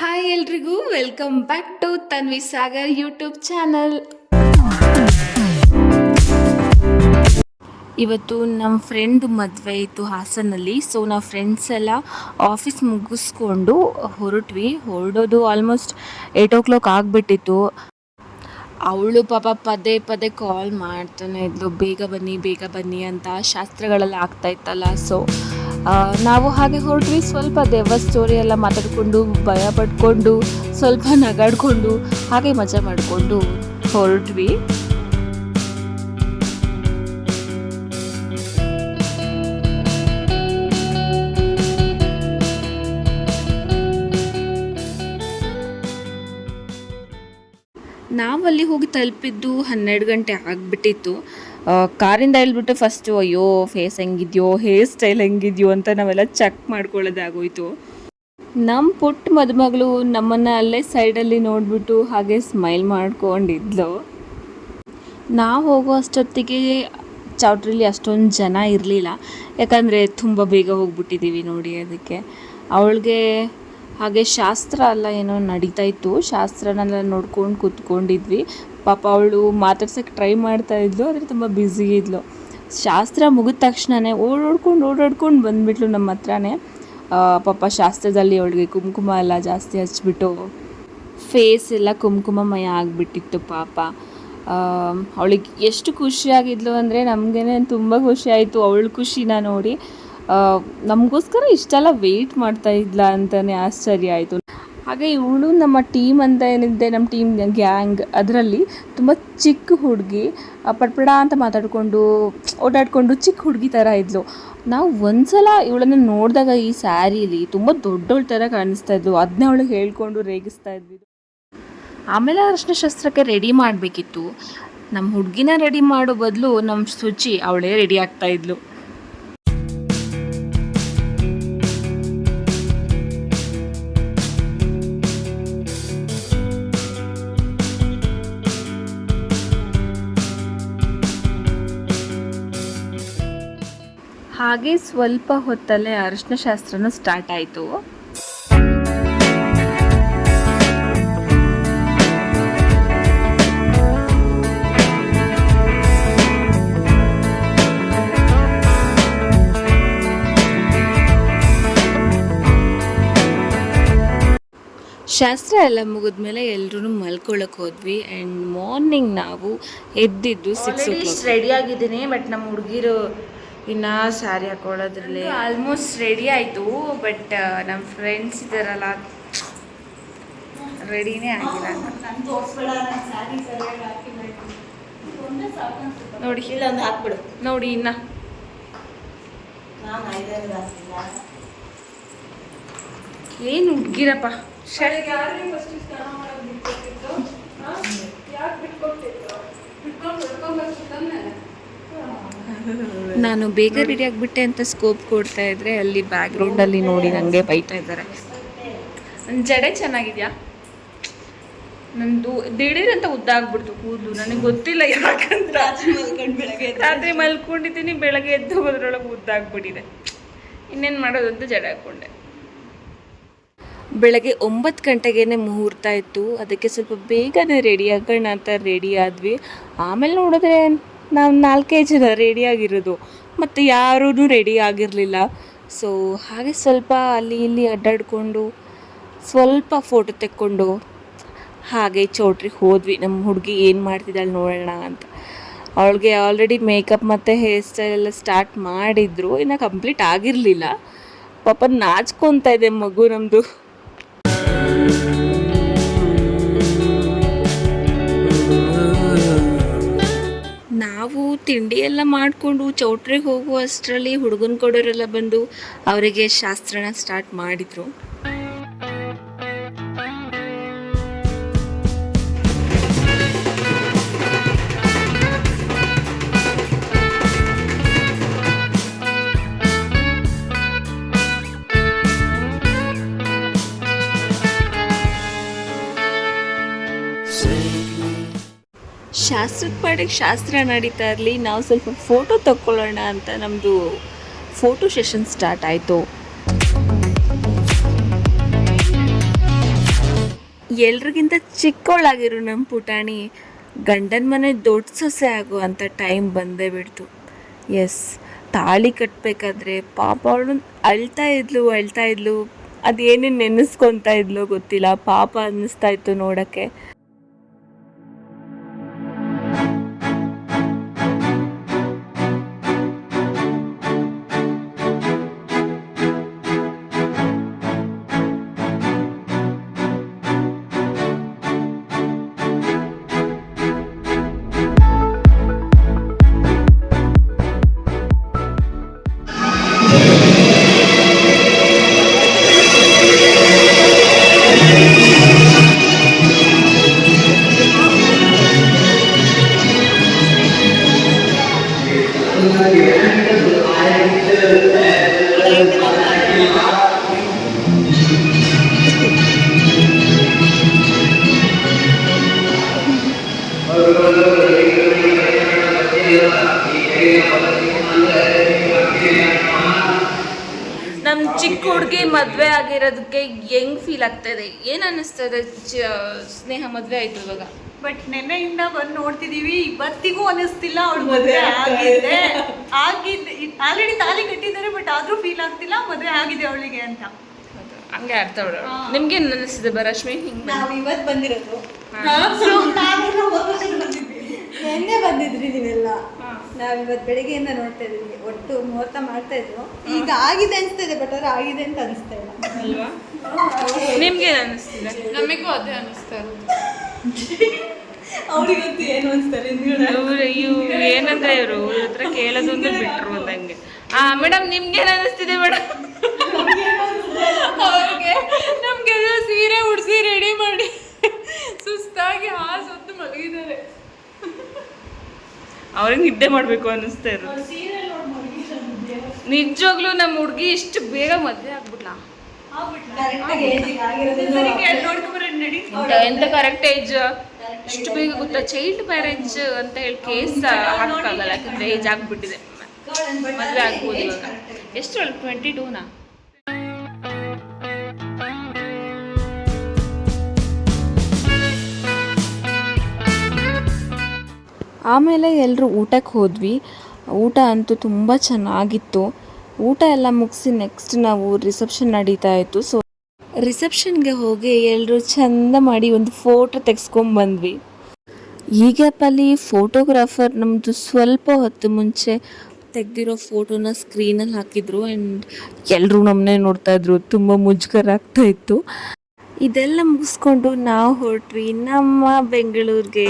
Hi ಎಲ್ರಿಗೂ welcome back to Tanvi Sagar YouTube channel ಇವತ್ತು ನಮ್ಮ ಫ್ರೆಂಡ್ ಮದುವೆ ಇತ್ತು ಹಾಸನಲ್ಲಿ ಸೊ ನಾವು ಫ್ರೆಂಡ್ಸ್ ಎಲ್ಲ ಆಫೀಸ್ ಮುಗಿಸ್ಕೊಂಡು ಹೊರಟ್ವಿ. ಹೊರಡೋದು ಆಲ್ಮೋಸ್ಟ್ ಏಯ್ಟ್ ಓ ಕ್ಲಾಕ್ ಆಗಿಬಿಟ್ಟಿತ್ತು. ಅವಳು ಪಾಪ ಪದೇ ಪದೇ ಕಾಲ್ ಮಾಡ್ತಾನೆ ಇದ್ಲು, ಬೇಗ ಬನ್ನಿ ಬೇಗ ಬನ್ನಿ ಅಂತ ಶಾಸ್ತ್ರಗಳೆಲ್ಲ ಆಗ್ತಾ ಇತ್ತಲ್ಲ ಸೊ ನಾವು ಹಾಗೆ ಹೊರಟ್ವಿ. ಸ್ವಲ್ಪ ದೆವ್ವ ಸ್ಟೋರಿ ಎಲ್ಲ ಮಾತಾಡಿಕೊಂಡು, ಭಯ ಪಡ್ಕೊಂಡು, ಸ್ವಲ್ಪ ನಗಾಡ್ಕೊಂಡು, ಹಾಗೆ ಮಜಾ ಮಾಡಿಕೊಂಡು ಹೊರಟ್ವಿ. ನಾವಲ್ಲಿ ಹೋಗಿ ತಲುಪಿದ್ದು ಹನ್ನೆರಡು ಗಂಟೆ ಆಗಿಬಿಟ್ಟಿತ್ತು. ಕಾರಿಂದ ಇಳ್ಬಿಟ್ಟು ಫಸ್ಟು ಅಯ್ಯೋ ಫೇಸ್ ಹೆಂಗಿದೆಯೋ ಹೇರ್ ಸ್ಟೈಲ್ ಹೆಂಗಿದೆಯೋ ಅಂತ ನಾವೆಲ್ಲ ಚೆಕ್ ಮಾಡ್ಕೊಳ್ಳೋದಾಗೋಯ್ತು. ನಮ್ಮ ಪುಟ್ಟ ಮದುಮಗಳು ನಮ್ಮನ್ನು ಅಲ್ಲೇ ಸೈಡಲ್ಲಿ ನೋಡಿಬಿಟ್ಟು ಹಾಗೆ ಸ್ಮೈಲ್ ಮಾಡ್ಕೊಂಡಿದ್ಲು. ನಾವು ಹೋಗೋ ಅಷ್ಟೊತ್ತಿಗೆ ಚೌಟ್ರಿಲಿ ಅಷ್ಟೊಂದು ಜನ ಇರಲಿಲ್ಲ. ಯಾಕಂದರೆ ತುಂಬ ಬೇಗ ಹೋಗ್ಬಿಟ್ಟಿದ್ದೀವಿ ನೋಡಿ ಅದಕ್ಕೆ. ಅವಳಿಗೆ ಹಾಗೆ ಶಾಸ್ತ್ರ ಎಲ್ಲ ಏನೋ ನಡೀತಾ ಇತ್ತು. ಶಾಸ್ತ್ರನೆಲ್ಲ ನೋಡ್ಕೊಂಡು ಕೂತ್ಕೊಂಡಿದ್ವಿ. ಪಾಪ ಅವಳು ಮಾತಾಡ್ಸೋಕ್ಕೆ ಟ್ರೈ ಮಾಡ್ತಾ ಇದ್ಲು, ಆದರೆ ತುಂಬ ಬ್ಯುಸಿ ಇದ್ಲು. ಶಾಸ್ತ್ರ ಮುಗಿದ ತಕ್ಷಣವೇ ಓಡಾಡ್ಕೊಂಡು ಓಡಾಡ್ಕೊಂಡು ಬಂದುಬಿಟ್ಲು ನಮ್ಮ ಹತ್ರನೇ. ಪಾಪ ಶಾಸ್ತ್ರದಲ್ಲಿ ಅವಳಿಗೆ ಕುಂಕುಮ ಎಲ್ಲ ಜಾಸ್ತಿ ಹಚ್ಚಿಬಿಟ್ಟು ಫೇಸ್ ಎಲ್ಲ ಕುಂಕುಮಮಯ ಆಗಿಬಿಟ್ಟಿತ್ತು ಪಾಪ. ಅವಳಿಗೆ ಎಷ್ಟು ಖುಷಿಯಾಗಿದ್ಲು ಅಂದರೆ ನಮಗೇನೆ ತುಂಬ ಖುಷಿ ಆಯಿತು. ಅವಳ ಖುಷಿನ ನೋಡಿ. ನಮಗೋಸ್ಕರ ಇಷ್ಟೆಲ್ಲ ವೆಯ್ಟ್ ಮಾಡ್ತಾ ಇದ್ಲ ಅಂತಲೇ ಆಶ್ಚರ್ಯ ಆಯಿತು. ಹಾಗೆ ಇವಳು ನಮ್ಮ ಟೀಮ್ ಅಂತ ಏನಿದೆ ನಮ್ಮ ಟೀಮ್ ಗ್ಯಾಂಗ್ ಅದರಲ್ಲಿ ತುಂಬ ಚಿಕ್ಕ ಹುಡುಗಿ ಪಡ್ಪಡ ಅಂತ ಮಾತಾಡಿಕೊಂಡು, ಓಡಾಡಿಕೊಂಡು ಚಿಕ್ಕ ಹುಡುಗಿ ಥರ ಇದ್ಲು. ನಾವು ಒಂದ್ಸಲ ಇವಳನ್ನು ನೋಡಿದಾಗ ಈ ಸ್ಯಾರೀಲಿ ತುಂಬ ದೊಡ್ಡವಳ ಥರ ಕಾಣಿಸ್ತಾ ಇದ್ಲು. ಅದನ್ನ ಅವಳಿಗೆ ಹೇಳ್ಕೊಂಡು ರೇಗಿಸ್ತಾ ಇದ್ವಿ. ಆಮೇಲೆ ಅರಿಶಿನ ಶಸ್ತ್ರಕ್ಕೆ ರೆಡಿ ಮಾಡಬೇಕಿತ್ತು. ನಮ್ಮ ಹುಡುಗಿನ ರೆಡಿ ಮಾಡೋ ಬದಲು ನಮ್ಮ ಶುಚಿ ಅವಳೇ ರೆಡಿ ಆಗ್ತಾ ಇದ್ಲು. ಹಾಗೆ ಸ್ವಲ್ಪ ಹೊತ್ತಲ್ಲೇ ಅರಿಶಿನ ಶಾಸ್ತ್ರನೂ ಸ್ಟಾರ್ಟ್ ಆಯಿತು. ಶಾಸ್ತ್ರ ಎಲ್ಲ ಮುಗಿದ್ಮೇಲೆ ಎಲ್ಲರೂ ಮಲ್ಕೊಳ್ಳೋಕೆ ಹೋದ್ವಿ. ಆ್ಯಂಡ್ ಮಾರ್ನಿಂಗ್ ನಾವು ಎದ್ದಿದ್ದು ಸಿಕ್ಸ್ ರೆಡಿ ಆಗಿದ್ದೀನಿ ಬಟ್ ನಮ್ಮ ಹುಡುಗಿರು ಇನ್ನ ಸ್ಯಾರಿ ಹಾಕೊಳ್ಳೋದ್ರಲ್ಲಿ ಆಲ್ಮೋಸ್ಟ್ ರೆಡಿ ಆಯಿತು ಬಟ್ ನಮ್ಮ ಫ್ರೆಂಡ್ಸ್ ಇದ್ದಾರಲ್ಲ ರೆಡಿನೇ ಆಗಿಲ್ಲ ನೋಡಿ. ಹಾಕ್ಬಿಡು. ನೋಡಿ ಇನ್ನ. ಹುಡ್ಗಿರಪ್ಪ ಏನು ಹುಡ್ಗಿರಪ್ಪ? ನಾನು ಬೇಗ ರೆಡಿ ಆಗಿಬಿಟ್ಟೆ ಅಂತ ಸ್ಕೋಪ್ ಕೊಡ್ತಾ ಇದ್ರೆ ಅಲ್ಲಿ ಬ್ಯಾಕ್ಗ್ರೌಂಡಲ್ಲಿ ನೋಡಿ ನನಗೆ ಬೈತಾ ಇದ್ದಾರೆ. ಜಡೆ ಚೆನ್ನಾಗಿದ್ಯಾ? ನಂದು ದಿಢೀರ್ ಅಂತ ಉದ್ದ ಆಗ್ಬಿಡ್ತು ಕೂದಲು. ನನಗೆ ಗೊತ್ತಿಲ್ಲ ಯಾಕಂತ ರಾತ್ರಿ ಮಲ್ಕೊಂಡಿದ್ದೀನಿ, ಬೆಳಗ್ಗೆ ಎದ್ದು ಹೋಗೋದ್ರೊಳಗೆ ಉದ್ದ ಆಗ್ಬಿಟ್ಟಿದೆ. ಇನ್ನೇನು ಮಾಡೋದಂತ ಜಡೆ ಹಾಕೊಂಡೆ. ಬೆಳಗ್ಗೆ ಒಂಬತ್ತು ಗಂಟೆಗೇನೆ ಮುಹೂರ್ತ ಇತ್ತು. ಅದಕ್ಕೆ ಸ್ವಲ್ಪ ಬೇಗನೆ ರೆಡಿ ಆಗೋಣ ಅಂತ ರೆಡಿ ಆದ್ವಿ. ಆಮೇಲೆ ನೋಡಿದ್ರೆ ನಾವು ನಾಲ್ಕೇ ಜನ ರೆಡಿಯಾಗಿರೋದು ಮತ್ತು ಯಾರೂ ರೆಡಿ ಆಗಿರಲಿಲ್ಲ. ಸೊ ಹಾಗೆ ಸ್ವಲ್ಪ ಅಲ್ಲಿ ಇಲ್ಲಿ ಅಡ್ಡಾಡಿಕೊಂಡು ಸ್ವಲ್ಪ ಫೋಟೋ ತೆಕ್ಕೊಂಡು ಹಾಗೆ ಚೌಟ್ರಿಗೆ ಹೋದ್ವಿ. ನಮ್ಮ ಹುಡುಗಿ ಏನು ಮಾಡ್ತಿದ್ದಾಳೆ ನೋಡೋಣ ಅಂತ. ಅವಳಿಗೆ ಆಲ್ರೆಡಿ ಮೇಕಪ್ ಮತ್ತು ಹೇರ್ ಸ್ಟೈಲ್ ಎಲ್ಲ ಸ್ಟಾರ್ಟ್ ಮಾಡಿದ್ರು. ಇನ್ನು ಕಂಪ್ಲೀಟ್ ಆಗಿರಲಿಲ್ಲ. ಪಾಪ ನಾಚ್ಕೊತಾ ಇದೆ ಮಗು ನಮ್ಮದು ನಾವು ತಿಂಡಿ ಎಲ್ಲ ಮಾಡಿಕೊಂಡು ಚೌಟ್ರಿಗೆ ಹೋಗುವಷ್ಟರಲ್ಲಿ ಹುಡುಗನ ಕೊಡೋರೆಲ್ಲ ಬಂದು ಅವರಿಗೆ ಶಾಸ್ತ್ರನ ಸ್ಟಾರ್ಟ್ ಮಾಡಿದರು. ಶಾಸ್ತ್ರದ ಪಾಡಿಗೆ ಶಾಸ್ತ್ರ ನಡೀತಾ ಇರಲಿ, ನಾವು ಸ್ವಲ್ಪ ಫೋಟೋ ತಕ್ಕೊಳ್ಳೋಣ ಅಂತ ನಮ್ಮದು ಫೋಟೋ ಸೆಷನ್ ಸ್ಟಾರ್ಟ್ ಆಯಿತು. ಎಲ್ರಿಗಿಂತ ಚಿಕ್ಕವಳಾಗಿರೋ ನಮ್ಮ ಪುಟಾಣಿ, ಗಂಡನ ಮನೆ ದೊಡ್ಡ ಸೊಸೆ ಆಗುವಂಥ ಟೈಮ್ ಬಂದೇ ಬಿಡ್ತು. ಎಸ್ ತಾಳಿ ಕಟ್ಟಬೇಕಾದ್ರೆ ಪಾಪ ಅವಳು ಅಳ್ತಾ ಇದ್ಲು ಅಳ್ತಾ ಇದ್ಲು, ಅದೇನೇನು ನೆನೆಸ್ಕೊತಾ ಇದ್ಲೋ ಗೊತ್ತಿಲ್ಲ, ಪಾಪ ಅನ್ನಿಸ್ತಾ ಇತ್ತು ನೋಡೋಕ್ಕೆ. ನಮ್ಮ ಚಿಕ್ಕ ಹುಡುಗಿ ಮದುವೆ ಆಗಿರೋದಕ್ಕೆ ಹೆಂಗ್ ಫೀಲ್ ಆಗ್ತಾ ಇದೆ ಏನು ಅನಿಸ್ತದೆ ಸ್ನೇಹ ಮದುವೆ ಆಯ್ತು ಇವಾಗ. ಬಟ್ ನೆನ್ನೆಯಿಂದ ಬಂದು ನೋಡ್ತಿದೀವಿ ಇವತ್ತಿಗೂ ಅನಿಸ್ತಿಲ್ಲ ಅವಳು ಮದುವೆ ಆಗಿದೆ. ಆಗಿದೆ ಆಲ್ರೆಡಿ ತಾಲಿ ಕಟ್ಟಿದ್ದಾರೆ ಬಟ್ ಆದ್ರೂ ಫೀಲ್ ಆಗ್ತಿಲ್ಲ ಮದುವೆ ಆಗಿದೆ ಅವಳಿಗೆ ಅಂತ. ಹಂಗೆ ಅರ್ಥ ಬಿಡೋಣ ನಿಮ್ಗೆ ಏನ್ ಅನ್ನಿಸ್ತಿದೆ ಬರಶ್ಮಿ ಹಿಂಗೆ ನಾವು ಇವತ್ತು ಬಂದಿರೋದು. ನೆನ್ನೆ ಬಂದಿದ್ರಿ ನೀವೆಲ್ಲ. ನಾವಿವತ್ತು ಬೆಳಿಗ್ಗೆಯಿಂದ ನೋಡ್ತಾ ಇದ್ವಿ ಒಟ್ಟು ಮುಹೂರ್ತ ಮಾಡ್ತಾ ಇದ್ರು. ಈಗ ಆಗಿದೆ ಅನ್ಸ್ತಾ ಇದೆ ಬಟ್ ಆದ್ರೆ ಆಗಿದೆ ಅಂತ ಅನಿಸ್ತಾ ಇಲ್ಲ. ಅಲ್ವಾ? ನಿಮ್ಗೆ ಅನಿಸ್ತಿದೆ? ನಮಗೂ ಅದೇ ಅನಿಸ್ತಾ ಇರೋದು ಅವ್ರಿಗಂತೂ ಏನು ಅನಿಸ್ತಾರೆ ಇವ್ರು ಇವ್ರು ಏನಂದ್ರೆ ಇವರು ಇವ್ರ ಹತ್ರ ಕೇಳೋದೊಂದು ಬಿಟ್ರು ಅಂದಂಗೆ. ಆ ಮೇಡಮ್ ನಿಮ್ಗೆ ಅನಿಸ್ತಿದೆ ಮೇಡಮ್ ಅವ್ರಿಗೆ ನಮ್ಗೆಲ್ಲ ಸೀರೆ ಉಡ್ಸಿ ರೆಡಿ ಮಾಡಿ ಸುಸ್ತಾಗಿ ಆ ಸೊತ್ತು ಮಲಗಿದ್ದಾರೆ. ಅವ್ರಿಗೆ ನಿದ್ದೆ ಮಾಡಬೇಕು ಅನ್ನಿಸ್ತಾ ಇರೋದು. ನಿಜವಾಗ್ಲೂ ನಮ್ಮ ಹುಡುಗಿ ಇಷ್ಟು ಬೇಗ ಮದುವೆ ಆಗ್ಬಿಟ್ಲಾ. ಎಂತ ಕರೆಕ್ಟ್ ಏಜ್ ಇಷ್ಟು ಬೇಗ ಗೊತ್ತಾ? ಚೈಲ್ಡ್ ಮ್ಯಾರೇಜ್ ಅಂತ ಹೇಳಿ ಕೇಸ್ ಹಾಕಕ್ಕಾಗಲ್ಲ ಯಾಕಂದ್ರೆ ಏಜ್ ಆಗ್ಬಿಟ್ಟಿದೆ. ಮದುವೆ ಆಗ್ಬೋದು ಇವಾಗ. ಎಷ್ಟು ಟ್ವೆಂಟಿ ಟೂನಾ ಆಮೇಲೆ ಎಲ್ಲರೂ ಊಟಕ್ಕೆ ಹೋದ್ವಿ. ಊಟ ಅಂತೂ ತುಂಬ ಚೆನ್ನಾಗಿತ್ತು. ಊಟ ಎಲ್ಲ ಮುಗಿಸಿ ನೆಕ್ಸ್ಟ್ ನಾವು ರಿಸೆಪ್ಷನ್ ನಡೀತಾ ಇತ್ತು. ಸೊ ರಿಸೆಪ್ಷನ್ಗೆ ಹೋಗಿ ಎಲ್ಲರೂ ಚಂದ ಮಾಡಿ ಒಂದು ಫೋಟೋ ತೆಗೆಸ್ಕೊಂಬಂದ್ವಿ ಈಗಪ್ಪಲ್ಲಿ ಫೋಟೋಗ್ರಾಫರ್ ನಮ್ಮದು ಸ್ವಲ್ಪ ಹೊತ್ತು ಮುಂಚೆ ತೆಗೆದಿರೋ ಫೋಟೋನ ಸ್ಕ್ರೀನಲ್ಲಿ ಹಾಕಿದ್ರು ಆ್ಯಂಡ್ ಎಲ್ಲರೂ ನಮ್ಮನ್ನೇ ನೋಡ್ತಾಯಿದ್ರು ತುಂಬ ಮುಜುಗರ ಆಗ್ತಾ ಇತ್ತು. ಇದೆಲ್ಲ ಮುಗಿಸ್ಕೊಂಡು ನಾವು ಹೊರಟ್ವಿ ನಮ್ಮ ಬೆಂಗಳೂರಿಗೆ.